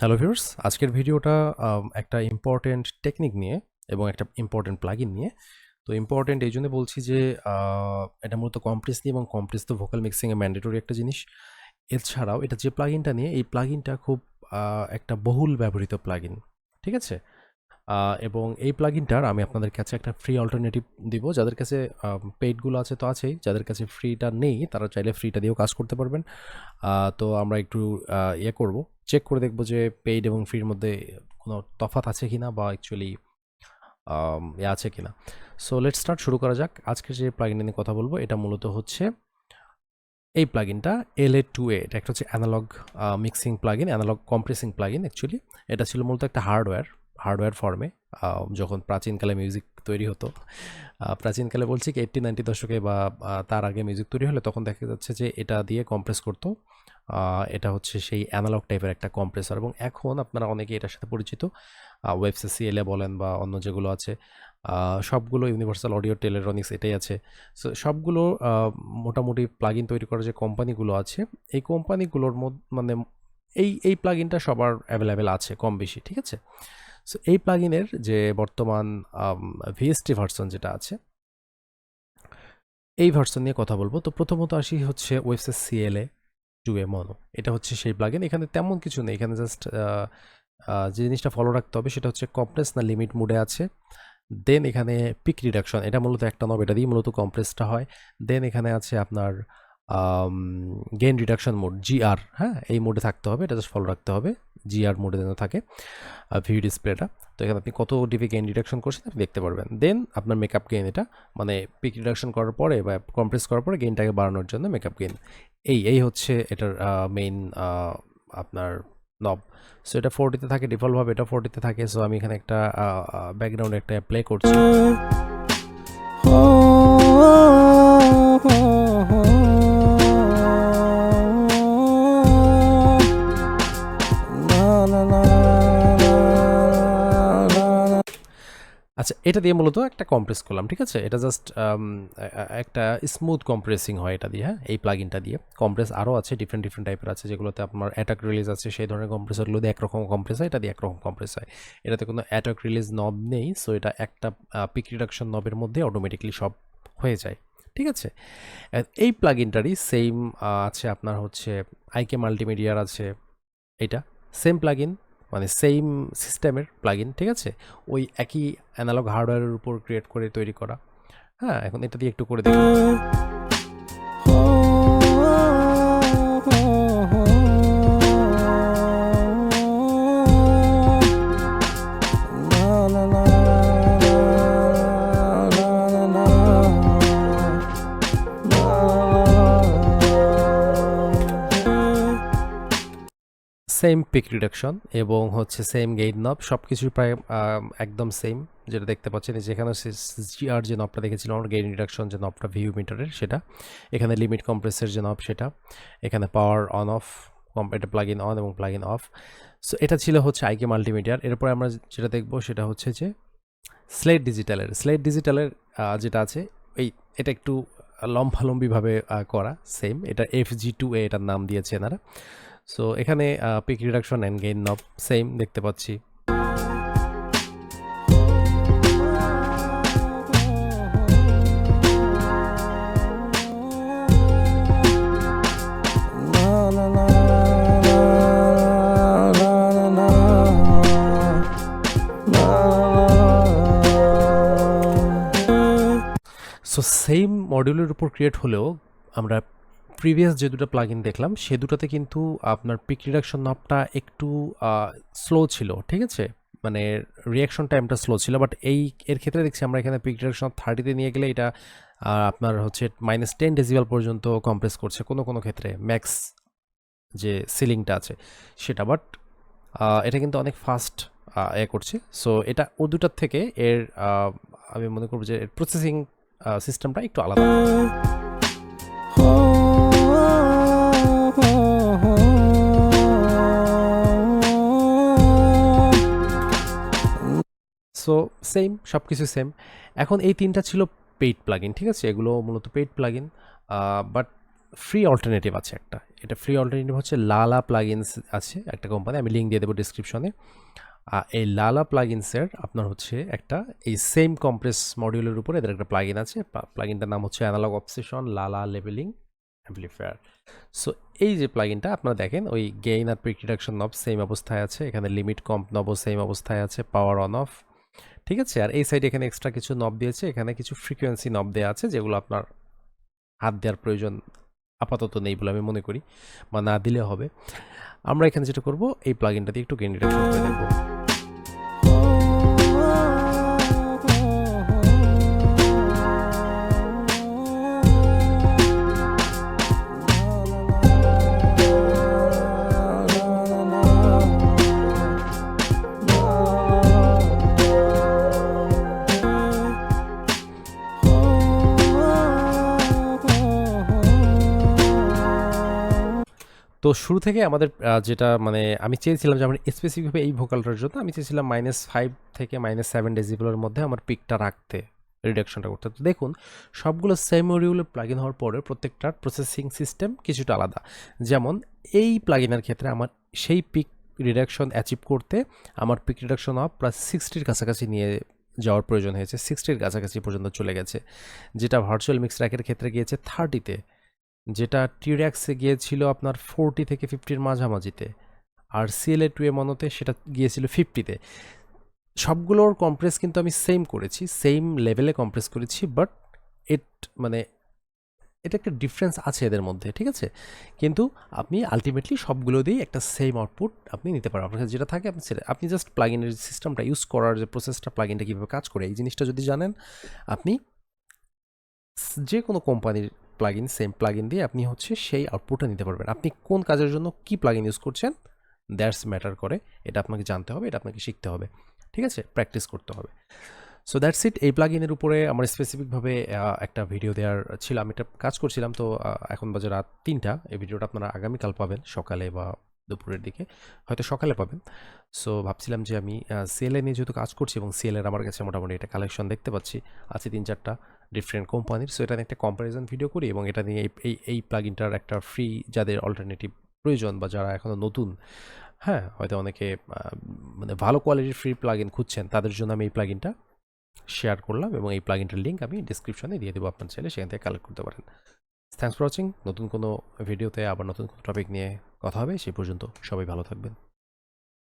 Hello viewers আজকের ভিডিওটা একটা ইম্পর্টেন্ট টেকনিক নিয়ে এবং একটা ইম্পর্টেন্ট প্লাগইন নিয়ে। তো ইম্পর্টেন্ট এই জন্য বলছি যে এটা মূলত কমপ্রেস নিয়ে এবং কমপ্রেস তো ভোকাল মিক্সিংয়ে ম্যান্ডেটরি একটা জিনিস। এছাড়াও এটা যে প্লাগইনটা নিয়ে, এই প্লাগইনটা খুব একটা বহুল ব্যবহৃত প্লাগইন ঠিক আছে? এবং এই প্লাগইনটার আমি আপনাদের কাছে একটা ফ্রি অল্টারনেটিভ দিব। যাদের কাছে পেইডগুলো আছে তো আছেই। যাদের কাছে ফ্রিটা নেই, তারা চাইলে ফ্রিটা দিয়েও কাজ করতে পারবেন। তো আমরা একটু ইয়ে করব। চেক করে দেখব যে পেইড এবং ফ্রির মধ্যে কোনো তফাত আছে কি না বা অ্যাকচুয়ালি ইয়ে আছে কি না সো লেট স্টার্ট শুরু করা যাক। আজকে যে প্লাগিন নিয়ে কথা বলব, এটা মূলত হচ্ছে এই প্লাগিনটা এল এ টু এ এটা একটা হচ্ছে analogue mixing plugin analogue compressing plugin actually এটা ছিল মূলত একটা হার্ডওয়্যার হার্ডওয়্যার ফর্মে যখন প্রাচীনকালে মিউজিক তৈরি হতো প্রাচীনকালে বলছি কি এইট্টি নাইনটি দশকে বা তার আগে মিউজিক তৈরি হলে তখন দেখা যাচ্ছে যে এটা দিয়ে কম্প্রেস করতো এটা হচ্ছে সেই অ্যানালগ টাইপের একটা কম্প্রেসর এবং এখন আপনারা অনেকে এটার সাথে পরিচিত ওয়েবসে সিএলএ বলেন বা অন্য যেগুলো আছে সবগুলো ইউনিভার্সাল অডিও টেলেরনিক্স এটাই আছে। সো সবগুলো মোটামুটি প্লাগইন তৈরি করার যে কোম্পানিগুলো আছে, এই কোম্পানিগুলোর মানে এই এই প্লাগইনটা সবার অ্যাভেলেবেল আছে কম বেশি ঠিক আছে? সো এই প্লাগইনের যে বর্তমান ভিএসটি ভার্সন যেটা আছে, এই ভার্সন নিয়ে কথা বলব। তো প্রথমত আসি হচ্ছে ওয়েবসাইট সিএলএ টু এ মনো এটা হচ্ছে সেই প্লাগইন এখানে তেমন কিছু নেই। এখানে জাস্ট যে জিনিসটা ফলো রাখতে হবে সেটা হচ্ছে কম্প্রেস না লিমিট মুডে আছে। দেন এখানে পিক রিডাকশন এটা মূলত একটা নব এটা দিয়ে মূলত কম্প্রেসটা হয়। দেন এখানে আছে আপনার গেইন রিডাকশন মোড জিআর হ্যাঁ এই মোডে থাকতে হবে এটা জাস্ট ফলো রাখতে হবে জিআর মোডে যেন থাকে ভিউ ডিসপ্লেটা তো এখানে আপনি কত ডিবি গেইন রিডাকশন করছেন আপনি দেখতে পারবেন দেন আপনার মেকআপ গেইন এটা মানে পিক রিডাকশন করার পরে বা কম্প্রেস করার পরে গেইনটাকে বাড়ানোর জন্য মেকআপ গেইন এই এই হচ্ছে এটার মেইন আপনার নব সো এটা ফোরটিতে থাকে ডিফল্টভাবে এটা ফোরটিতে থাকে সো আমি এখানে একটা ব্যাকগ্রাউন্ডে একটা প্লে করছি আচ্ছা এটা দিয়ে মূলত একটা কম্প্রেস করলাম, ঠিক আছে? এটা জাস্ট একটা স্মুথ কম্প্রেসিং হয় এটা দিয়ে হ্যাঁ? এই প্লাগইনটা দিয়ে। কম্প্রেস আরও আছে ডিফারেন্ট ডিফারেন্ট টাইপের আছে, যেগুলোতে আপনার অ্যাটাক রিলিজ আছে, সেই ধরনের কম্প্রেসরগুলো দিয়ে একরকম কম্প্রেস হয়, এটা দিয়ে একরকম কম্প্রেস হয়। এটাতে কোনো অ্যাটাক রিলিজ নব নেই সো এটা একটা পিক রিডাকশন নবের মধ্যে অটোমেটিকলি সব হয়ে যায়, ঠিক আছে? এই প্লাগইনটারই সেম আছে আপনার হচ্ছে আইকে মাল্টিমিডিয়ার আছে, এটা। সেম প্লাগইন মানে সেম সিস্টেমের প্লাগ ঠিক আছে? ওই একই অ্যানালগ হার্ডওয়্যারের উপর ক্রিয়েট করে তৈরি করা। হ্যাঁ এখন এটা দিয়ে একটু করে দেখি। সেম পিক রিডাকশন এবং হচ্ছে সেম গেইন নব সব কিছুই প্রায় একদম সেম যেটা দেখতে পাচ্ছেন, এই যে এখানে জিআর যে নবটা দেখেছিলাম, আমরা গেইন রিডাকশন যে নবটা ভিউ মিটারের সেটা। এখানে লিমিট কম্প্রেসের যে নব সেটা। এখানে পাওয়ার অন অফ এটা প্লাগ ইন অন এবং প্লাগ ইন অফ সো এটা ছিল হচ্ছে আইকে মাল্টিমিডিয়ার এরপরে আমরা যেটা দেখব, সেটা হচ্ছে যে স্লেট ডিজিটালের স্লেট ডিজিটালের যেটা আছে, এই, এটা একটু লম্বালম্বিভাবে করা সেম এটা এফ জি টু এ এটার নাম দিয়েছে এনারা। সো এখানে peak reduction and gain knob same দেখতে পাচ্ছি। সো সেম মডিউলের উপর ক্রিয়েট হলেও আমরা প্রিভিয়াস যে দুটো প্লাগইন দেখলাম, সে দুটোতে কিন্তু আপনার পিক রিডাকশন নবটা একটু স্লো ছিল, ঠিক আছে? মানে রিয়াকশন টাইমটা স্লো ছিল বাট এই, এর ক্ষেত্রে দেখছি আমরা এখানে পিক রিডাকশন থার্টিতে নিয়ে গেলে এটা আপনার হচ্ছে মাইনাস টেন ডেসিবেল পর্যন্ত কম্প্রেস করছে কোনো কোনো ক্ষেত্রে ম্যাক্স যে সিলিংটা আছে সেটা বাট এটা কিন্তু অনেক ফাস্ট এ করছে। সো এটা ও দুটার থেকে এর আমি মনে করব যে এর প্রসেসিং সিস্টেমটা একটু আলাদা। সো সেম সব কিছু সেম এখন এই তিনটা ছিল পেইড প্লাগইন ঠিক আছে? এগুলো মূলত paid plugin but free alternative আছে একটা। এটা ফ্রি অল্টারনেটিভ হচ্ছে লালা প্লাগিনস আছে একটা কোম্পানি আমি লিঙ্ক দিয়ে দেবো ডিসক্রিপশনে এই লালা প্লাগিনসের আপনার হচ্ছে একটা, এই সেম কম্প্রেস মডিউলের উপরে এদের একটা প্লাগিন আছে। প্লাগিনটার নাম হচ্ছে অ্যানালগ অপসেশন লালা লেভেলিং অ্যাম্পলিফায়ার সো এই যে প্লাগিনটা আপনারা দেখেন, ওই গেইন আর পিক রিডাকশন নব সেম অবস্থায় আছে। এখানে লিমিট কম্প নবও সেম অবস্থায় আছে পাওয়ার অন অফ ঠিক আছে? আর এই সাইডে এখানে এক্সট্রা কিছু নব দিয়েছে। এখানে কিছু ফ্রিকোয়েন্সি নব দেওয়া আছে, যেগুলো আপনার হাত দেওয়ার প্রয়োজন আপাতত নেই বলে আমি মনে করি বা না দিলে হবে। আমরা এখানে যেটা করব, এই প্লাগিনটা দিয়ে একটু রিডাকশন করে দেখব তো শুরু থেকে আমাদের যেটা মানে আমি চেয়েছিলাম যে আমার স্পেসিফিকভাবে এই ভোকালটার জন্য, আমি চেয়েছিলাম মাইনাস ফাইভ থেকে মাইনাস সেভেন ডেসিবেলের মধ্যে আমার পিকটা রাখতে রিডাকশনটা করতে। তো দেখুন, সবগুলো সেম মডিউলের প্লাগিন হওয়ার পরে প্রত্যেকটার প্রসেসিং সিস্টেম কিছুটা আলাদা। যেমন এই প্লাগিনের ক্ষেত্রে আমার সেই পিক রিডাকশন অ্যাচিভ করতে আমার পিক রিডাকশন অফ প্লাস সিক্সটির কাছাকাছি নিয়ে যাওয়ার প্রয়োজন হয়েছে। সিক্সটির কাছাকাছি পর্যন্ত চলে গেছে। যেটা ভার্চুয়াল মিক্স র্যাকের ক্ষেত্রে গিয়েছে থার্টিতে যেটা টিউর্যাক্সে গিয়েছিল আপনার ফোরটি থেকে ফিফটির মাঝামাঝিতে, আর সিএলএ টু এ মনোতে সেটা গিয়েছিল ফিফটিতে সবগুলোর কম্প্রেস কিন্তু আমি সেম করেছি সেম লেভেলে কম্প্রেস করেছি বাট এট মানে এটা একটা ডিফারেন্স আছে এদের মধ্যে, ঠিক আছে? কিন্তু আপনি আলটিমেটলি সবগুলো দিয়েই একটা সেম আউটপুট আপনি নিতে পারেন আপনার যেটা থাকে, আপনি সেটা, আপনি জাস্ট প্লাগিনের সিস্টেমটা ইউজ করার যে প্রসেসটা প্লাগিনটা কীভাবে কাজ করে, এই জিনিসটা যদি জানেন, আপনি যে কোনো কোম্পানির প্লাগিন সেম প্লাগিন দিয়ে আপনি হচ্ছে সেই আউটপুটটা নিতে পারবেন। আপনি কোন কাজের জন্য কি প্লাগিন ইউজ করছেন দ্যাটস ম্যাটার করে। এটা আপনাকে জানতে হবে, এটা আপনাকে শিখতে হবে। ঠিক আছে? প্র্যাকটিস করতে হবে। সো দ্যাটস ইট এই প্লাগিনের উপরে আমার স্পেসিফিকভাবে একটা ভিডিও দেওয়ার ছিল। আমি এটা কাজ করছিলাম, তো এখন বাজে রাত তিনটা। এই ভিডিওটা আপনারা আগামীকাল পাবেন সকালে বা দুপুরের দিকে। হয়তো সকালে পাবেন। সো ভাবছিলাম যে আমি সেলে নিয়ে যেহেতু কাজ করছি এবং সেলের আমার কাছে মোটামুটি এটা কালেকশন দেখতে পাচ্ছি, আছে তিন চারটা ডিফারেন্ট কোম্পানির সো এটা নিয়ে একটা কম্প্যারিজন ভিডিও করি এবং এটা নিয়ে এই- এই প্লাগিনটার একটা ফ্রি যাদের অল্টারনেটিভ প্রয়োজন বা যারা এখনও নতুন হ্যাঁ হয়তো অনেকে মানে ভালো কোয়ালিটির ফ্রি প্লাগিন খুঁজছেন, তাদের জন্য আমি এই প্লাগিনটা শেয়ার করলাম এবং এই প্লাগিনটার লিঙ্ক আমি ডিসক্রিপশনে দিয়ে দেবো আপনার চাইলে, সেখান থেকে কালেক্ট করতে পারেন। থ্যাংকস ফর ওয়াচিং নতুন কোনো ভিডিওতে আবার নতুন কোনো টপিক নিয়ে কথা হবে সেই পর্যন্ত সবাই ভালো থাকবেন।